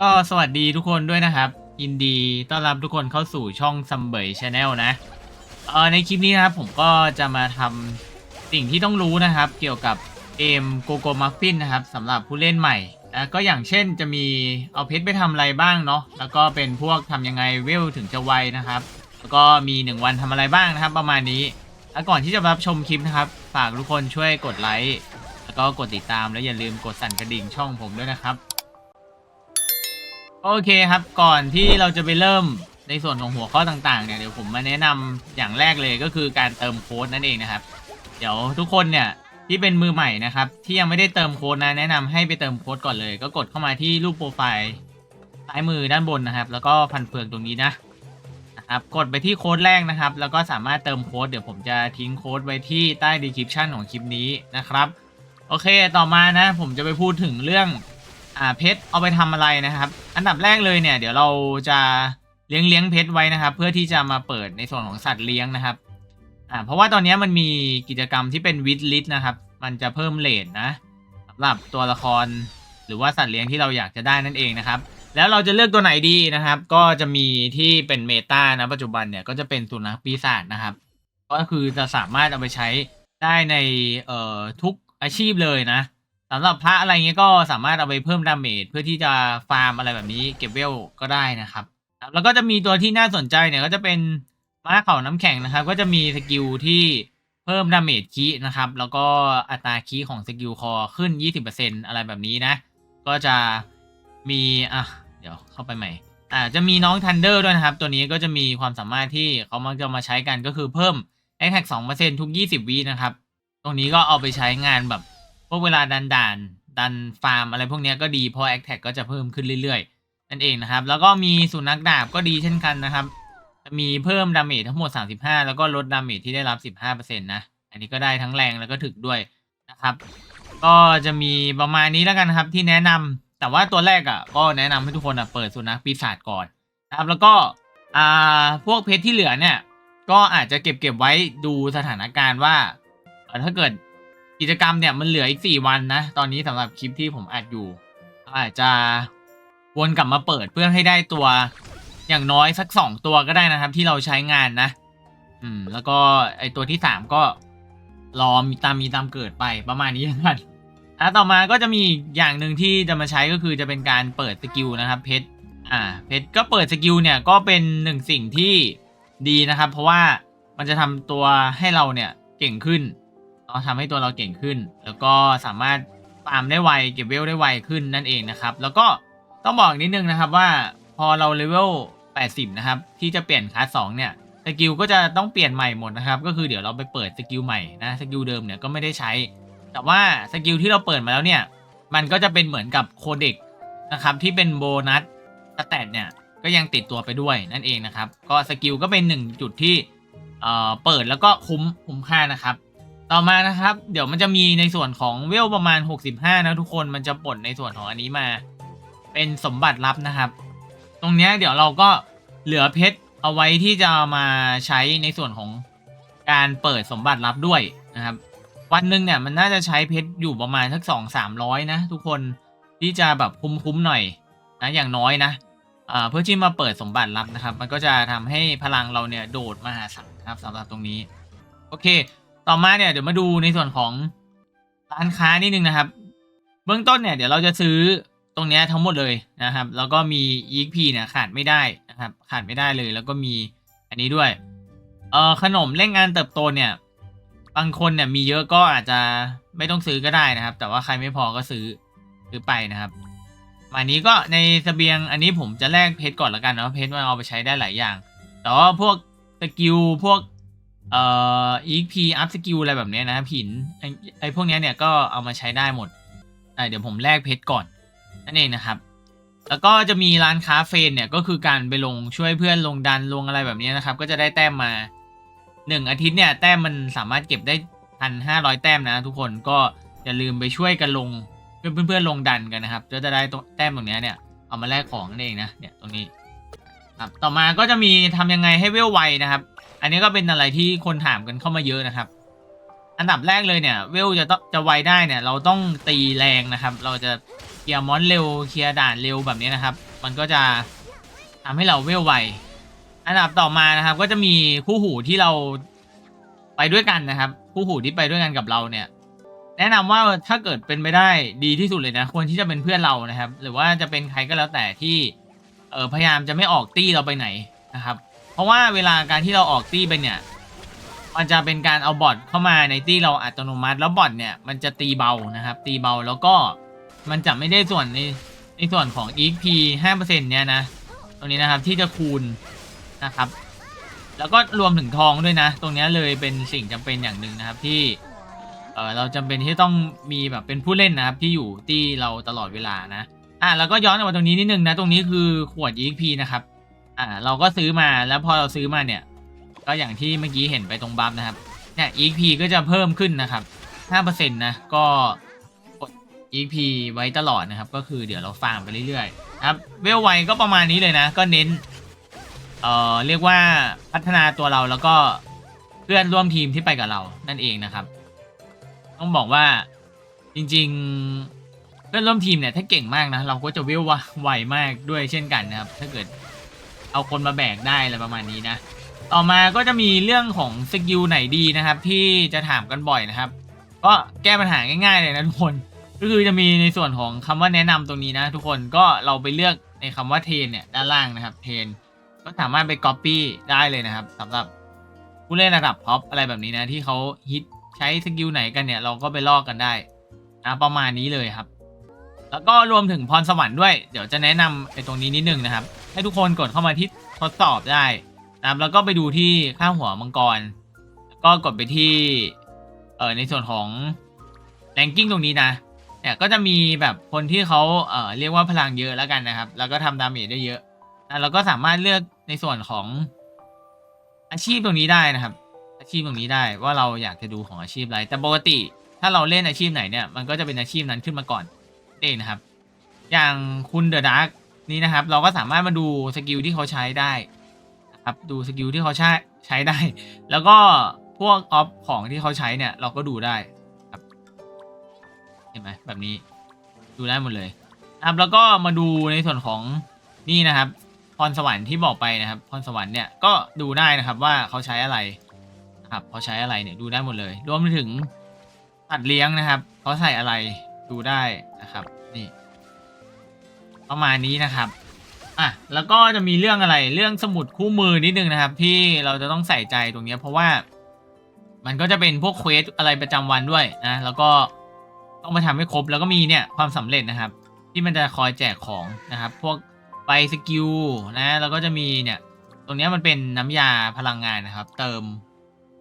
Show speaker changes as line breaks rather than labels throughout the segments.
ก็สวัสดีทุกคนด้วยนะครับ ยินดีต้อนรับทุกคนเข้าสู่ช่องซัมเบย์ชาแนลนะเออในคลิปนี้นะครับผมก็จะมาทำสิ่งที่ต้องรู้นะครับ เกี่ยวกับเกมโกโกมัฟฟินนะครับสำหรับผู้เล่นใหม่นะก็อย่างเช่นจะมีเอาเพชรไปทำอะไรบ้างเนาะแล้วก็เป็นพวกทำยังไงเวลถึงจะไวนะครับ แล้วก็มี 1 วันทำอะไรบ้างนะครับ ประมาณนี้แล้วก่อนที่จะรับชมคลิปนะครับ ฝากทุกคนช่วยกดไลค์แล้วก็กดติดตามแล้วอย่าลืมกดสั่นกระดิ่งช่องผมด้วยนะครับ โอเคครับก่อนที่เราจะไปเริ่มในส่วนของหัวข้อต่างๆเนี่ยเดี๋ยวผมมาแนะนำอย่างแรกเลยก็คือการเติมโค้ดนั่นเองนะครับ เดี๋ยวทุกคนเนี่ยที่เป็นมือใหม่นะครับ ที่ยังไม่ได้เติมโค้ดนะแนะนำให้ไปเติมโค้ดก่อนเลย ก็กดเข้ามาที่รูปโปรไฟล์ซ้ายมือด้านบนนะครับ แล้วก็พันเฟืองตรงนี้นะนะครับกดไปที่โค้ดแรกนะครับ แล้วก็สามารถเติมโค้ดเดี๋ยวผมจะทิ้งโค้ดไว้ที่ใต้ดีคริปชันของคลิปนี้นะครับ โอเคต่อมานะผมจะไปพูดถึงเรื่อง อ่าเพชรเอาไปทำอะไรนะครับ อันดับแรกเลยเนี่ย เดี๋ยวเราจะเลี้ยงเลี้ยงเพชรไว้นะครับ เพื่อที่จะมาเปิดในส่วนของสัตว์เลี้ยงนะครับอ่าเพราะว่าตอนนี้มันมีกิจกรรมที่เป็นวิดลิสนะครับ มันจะเพิ่มเลทนะสำหรับตัวละครหรือว่าสัตว์เลี้ยงที่เราอยากจะได้นั่นเองนะครับ แล้วเราจะเลือกตัวไหนดีนะครับ ก็จะมีที่เป็นเมตานะปัจจุบันเนี่ยก็จะเป็นสุนัขปีศาจนะครับ ก็คือจะสามารถเอาไปใช้ได้ในเอ่อทุกอาชีพเลยนะ สำหรับพระอะไรเงี้ยก็สามารถเอาไปเพิ่มดาเมจเพื่อที่จะฟาร์มอะไรแบบนี้เก็บเวลก็ได้นะครับแล้วก็จะมีตัวที่น่าสนใจเนี่ยก็จะเป็นม้าเขาน้ำแข็งนะครับ ก็จะมีสกิลที่เพิ่มดาเมจคีนะครับ แล้วก็อัตราคีของสกิลคอขึ้น 20%อะไรแบบนี้นะ ก็จะมีอะเดี๋ยวเข้าไปใหม่อ่าจะมีน้องทันเดอร์ด้วยนะครับ ตัวนี้ก็จะมีความสามารถที่เขามักจะมาใช้กันก็คือเพิ่ม a t t a c 2%ทุก 20 วินะครับ ตรงนี้ก็เอาไปใช้งานแบบ วกเวลาดันด่านดันฟาร์มอะไรพวกนี้ก็ดีเพราะแอคแท็กก็จะเพิ่มขึ้นเรื่อยๆ นั่นเองนะครับ แล้วก็มีสุนัขดาบก็ดีเช่นกันนะครับจะมีเพิ่มดาเมจทั้งหมด 35 แล้วก็ลดดาเมจที่ได้รับ 15%นะ อันนี้ก็ได้ทั้งแรงแล้วก็ถึกด้วยนะครับ ก็จะมีประมาณนี้แล้วกันครับที่แนะนำแต่ว่าตัวแรกอะก็แนะนำให้ทุกคนอะเปิดสุนัขปีศาจก่อนนะครับ แล้วก็อ่าพวกเพชรที่เหลือเนี่ย ก็อาจจะเก็บเก็บไว้ดูสถานการณ์ว่า ถ้าเกิด กิจกรรมเนี่ยมันเหลืออีกสี่วันนะ ตอนนี้สำหรับคลิปที่ผมอัดอยู่ อาจจะวนกลับมาเปิดเพื่อให้ได้ตัวอย่างน้อยสักสองตัวก็ได้นะครับ ที่เราใช้งานนะ อืม แล้วก็ไอตัวที่สามก็รอมีตามมีตามเกิดไปประมาณนี้แล้วกันอะต่อมาก็จะมีอย่างหนึ่งที่จะมาใช้ก็คือจะเป็นการเปิดสกิลนะครับเพชรอ่าเพชรก็เปิดสกิลเนี่ยก็เป็นหนึ่งสิ่งที่ดีนะครับ เพราะว่ามันจะทำตัวให้เราเนี่ยเก่งขึ้น นาะทำให้ตัวเราเก่งขึ้น แล้วก็สามารถฟาร์มได้ไวเก็บเวลได้ไวขึ้นนั่นเองนะครับ แล้วก็ต้องบอกนิดนึงนะครับว่าพอเราเลเวล 80 นะครับ ที่จะเปลี่ยนคลาส2เนี่ยสกิลก็จะต้องเปลี่ยนใหม่หมดนะครับ ก็คือเดี๋ยวเราไปเปิดสกิลใหม่นะสกิลเดิมเนี่ยก็ไม่ได้ใช้ แต่ว่าสกิลที่เราเปิดมาแล้วเนี่ยมันก็จะเป็นเหมือนกับโคเด็กนะครับที่เป็นโบนัสสแตทเนี่ยก็ยังติดตัวไปด้วยนั่นเองนะครับ ก็สกิลก็เป็นหนึ่งจุดที่เอ่อเปิดแล้วก็คุ้มคุ้มค่านะครับ ต่อมานะครับ เดี๋ยวมันจะมีในส่วนของเวลประมาณ 65 นะทุกคนมันจะปลดในส่วนของอันนี้มา เป็นสมบัติลับนะครับ ตรงเนี้ยเดี๋ยวเราก็เหลือเพชรเอาไว้ที่จะมาใช้ในส่วนของการเปิดสมบัติลับด้วยนะครับ วันหนึ่งเนี่ยมันน่าจะใช้เพชรอยู่ประมาณสักสองสามร้อยนะทุกคนที่จะแบบคุ้มๆหน่อยนะอย่างน้อยนะเพื่อที่มาเปิดสมบัติลับนะครับ มันก็จะทำให้พลังเราเนี่ยโดดมหาศาลนะครับสำหรับตรงนี้ โอเค ต่อมาเนี่ยเดี๋ยวมาดูในส่วนของร้านค้านิดนึงนะครับ เบื้องต้นเนี่ยเดี๋ยวเราจะซื้อตรงนี้ทั้งหมดเลยนะครับ แล้วก็มี EXP เนี่ยขาดไม่ได้นะครับ ขาดไม่ได้เลย แล้วก็มีอันนี้ด้วยเอ่อขนมเร่งงานเติบโตเนี่ย บางคนเนี่ยมีเยอะก็อาจจะไม่ต้องซื้อก็ได้นะครับ แต่ว่าใครไม่พอก็ซื้อซื้อไปนะครับมานี้ก็ในเสบียงอันนี้ผมจะแลกเพชรก่อนละกันเนาะเพชรมันเอาไปใช้ได้หลายอย่าง แต่ว่าพวกสกิลพวก เอ่อ EXP up สกิลอะไรแบบเนี้ยนะครับหินไอ้ไอ้พวกเนี้ยเนี่ยก็เอามาใช้ได้หมดอะเดี๋ยวผมแลกเพชรก่อนนั่นเองนะครับ แล้วก็จะมีร้านค้าเฟรนเนี่ยก็คือการไปลงช่วยเพื่อนลงดันลงอะไรแบบนี้นะครับ ก็จะได้แต้มมาหนึ่งอาทิตย์เนี่ยแต้มมันสามารถเก็บได้พันห้าร้อยแต้มนะทุกคนก็อย่าลืมไปช่วยกันลงเพื่อนเพื่อนๆลงดันกันนะครับก็จะได้แต้มตรงนี้เนี่ยเอามาแลกของนั่นเองนะเนี่ยตรงนี้ครับต่อมาก็จะมีทำยังไงให้เวลไวนะครับ อันนี้ก็เป็นอะไรที่คนถามกันเข้ามาเยอะนะครับ อันดับแรกเลยเนี่ยเวลจะต้องจะไวได้เนี่ย เราต้องตีแรงนะครับ เราจะเคลียร์มอนเร็วเคลียร์ด่านเร็วแบบนี้นะครับ มันก็จะทำให้เราเวลไวอันดับต่อมานะครับ ก็จะมีคู่หูที่เราไปด้วยกันนะครับ คู่หูที่ไปด้วยกันกับเราเนี่ย แนะนำว่าถ้าเกิดเป็นไปได้ดีที่สุดเลยนะควรที่จะเป็นเพื่อนเรานะครับ หรือว่าจะเป็นใครก็แล้วแต่ที่เออพยายามจะไม่ออกตี้เราไปไหนนะครับ เพราะว่าเวลาการที่เราออกตี้ไปเนี่ย มันจะเป็นการเอาบอทเข้ามาในตี้เราอัตโนมัติ แล้วบอทเนี่ยมันจะตีเบานะครับ ตีเบาแล้วก็มันจะไม่ได้ส่วนในในส่วนของ EXP 5%เนี่ยนะ ตรงนี้นะครับที่จะคูณนะครับ แล้วก็รวมถึงทองด้วยนะ ตรงนี้เลยเป็นสิ่งจำเป็นอย่างหนึ่งนะครับที่เออเราจำเป็นที่ต้องมีแบบเป็นผู้เล่นนะครับที่อยู่ที่เราตลอดเวลานะ อะแล้วก็ย้อนกลับมาตรงนี้นิดนึงนะ ตรงนี้คือขวด EXP นะครับ อ่าเราก็ซื้อมาแล้วพอเราซื้อมาเนี่ย ก็อย่างที่เมื่อกี้เห็นไปตรงบัฟนะครับเนี่ย EP ก็จะเพิ่มขึ้นนะครับ5%นะก็กด EP ไว้ตลอดนะครับ ก็คือเดี๋ยวเราฟาร์มไปเรื่อยๆนะครับเวลไวก็ประมาณนี้เลยนะ ก็เน้นเอ่อเรียกว่าพัฒนาตัวเราแล้วก็เพื่อนร่วมทีมที่ไปกับเรานั่นเองนะครับ ต้องบอกว่าจริง ๆ เพื่อนร่วมทีมเนี่ยถ้าเก่งมากนะเราก็จะเวลว่าไวมากด้วยเช่นกันนะครับ ถ้าเกิด เอาคนมาแบกได้อะไรประมาณนี้นะ ต่อมาก็จะมีเรื่องของสกิลไหนดีนะครับ ที่จะถามกันบ่อยนะครับ ก็แก้ปัญหาง่ายๆเลยนะทุกคน ก็คือจะมีในส่วนของคำว่าแนะนำตรงนี้นะ ทุกคนก็เราไปเลือกในคำว่าเทนเนี่ยด้านล่างนะครับเทนก็สามารถไป Copy ได้เลยนะครับสำหรับผู้เล่นระดับท็อปอะไรแบบนี้นะที่เขาฮิตใช้สกิลไหนกันเนี่ยเราก็ไปลอกกันได้นะประมาณนี้เลยครับ แล้วก็รวมถึงพรสวรรค์ด้วย เดี๋ยวจะแนะนำในตรงนี้นิดนึงนะครับ ให้ทุกคนกดเข้ามาที่ทดสอบได้นะครับแล้วก็ไปดูที่ข้างหัวมังกรแล้วก็กดไปที่เอ่อในส่วนของแรงกิ้งตรงนี้นะเนี่ยก็จะมีแบบคนที่เขาเอ่อเรียกว่าพลังเยอะแล้วกันนะครับ แล้วก็ทำดาเมจได้เยอะนะเราก็สามารถเลือกในส่วนของอาชีพตรงนี้ได้นะครับ อาชีพตรงนี้ได้ว่าเราอยากจะดูของอาชีพอะไร แต่ปกติถ้าเราเล่นอาชีพไหนเนี่ยมันก็จะเป็นอาชีพนั้นขึ้นมาก่อนเองนะครับ อย่างคุณเดอะดาร์ก นี้นะครับ เราก็สามารถมาดูสกิลที่เขาใช้ได้นะครับดูสกิลที่เขาใช้ใช้ได้ แล้วก็พวกออฟของที่เขาใช้เนี่ย เราก็ดูได้ครับเห็นไหมแบบนี้ดูได้หมดเลยครับแล้วก็มาดูในส่วนของนี่นะครับพรสวรรค์ที่บอกไปนะครับพรสวรรค์เนี่ยก็ดูได้นะครับว่าเขาใช้อะไรนะครับเขาใช้อะไรเนี่ยดูได้หมดเลย รวมไปถึงสัตว์เลี้ยงนะครับเขาใส่อะไรดูได้นะครับนี่ ประมาณนี้นะครับอะแล้วก็จะมีเรื่องอะไรเรื่องสมุดคู่มือนิดนึงนะครับ ที่เราจะต้องใส่ใจตรงนี้เพราะว่า มันก็จะเป็นพวกเควสอะไรประจำวันด้วยนะแล้วก็ต้องมาทำให้ครบแล้วก็มีเนี่ยความสำเร็จนะครับ ที่มันจะคอยแจกของนะครับ พวกใบสกิลนะแล้วก็จะมีเนี่ย ตรงนี้มันเป็นน้ำยาพลังงานนะครับ เติม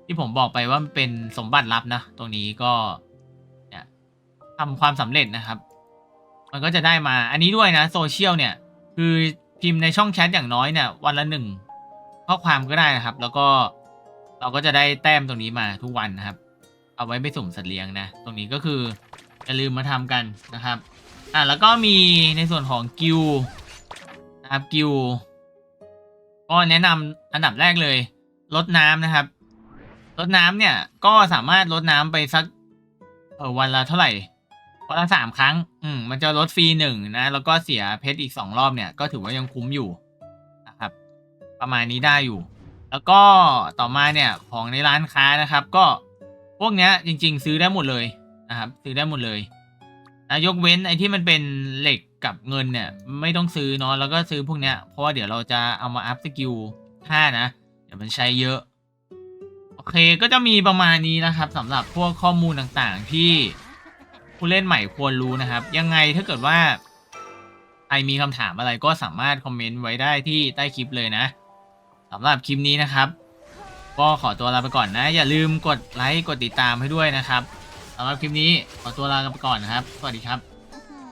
ที่ผมบอกไปว่ามันเป็นสมบัติลับนะ ตรงนี้ก็เนี่ยทำความสำเร็จนะครับ มันก็จะได้มา อันนี้ด้วยนะโซเชียลเนี่ย คือพิมพ์ในช่องแชทอย่างน้อยเนี่ย วันละหนึ่งข้อความก็ได้นะครับ แล้วก็เราก็จะได้แต้มตรงนี้มาทุกวันนะครับ เอาไว้ไปสุ่มสัตว์เลี้ยงนะ ตรงนี้ก็คืออย่าลืมมาทำกันนะครับ อะแล้วก็มีในส่วนของกิลนะครับกิลก็แนะนำอันดับแรกเลยลดน้ำนะครับลดน้ำเนี่ยก็สามารถลดน้ำไปสักเออวันละเท่าไหร่ วันละสามครั้ง อืมมันจะลดฟรีหนึ่งนะ แล้วก็เสียเพชรอีกสองรอบเนี่ย ก็ถือว่ายังคุ้มอยู่นะครับ ประมาณนี้ได้อยู่ แล้วก็ต่อมาเนี่ยของในร้านค้านะครับ ก็พวกเนี้ยจริง ๆ ซื้อได้หมดเลยนะครับ ซื้อได้หมดเลยนะยกเว้นไอ้ที่มันเป็นเหล็กกับเงินเนี่ย ไม่ต้องซื้อเนาะแล้วก็ซื้อพวกเนี้ยเพราะว่าเดี๋ยวเราจะเอามาอัพสกิลห้านะ เดี๋ยวมันใช้เยอะ โอเคก็จะมีประมาณนี้นะครับสำหรับพวกข้อมูลต่างๆที่ ผู้เล่นใหม่ควรรู้นะครับ ยังไงถ้าเกิดว่าใครมีคำถามอะไรก็สามารถคอมเมนต์ไว้ได้ที่ใต้คลิปเลยนะสำหรับคลิปนี้นะครับ ก็ขอตัวลาไปก่อนนะ อย่าลืมกดไลค์กดติดตามให้ด้วยนะครับสำหรับคลิปนี้ขอตัวลาไปก่อนนะครับ สวัสดีครับ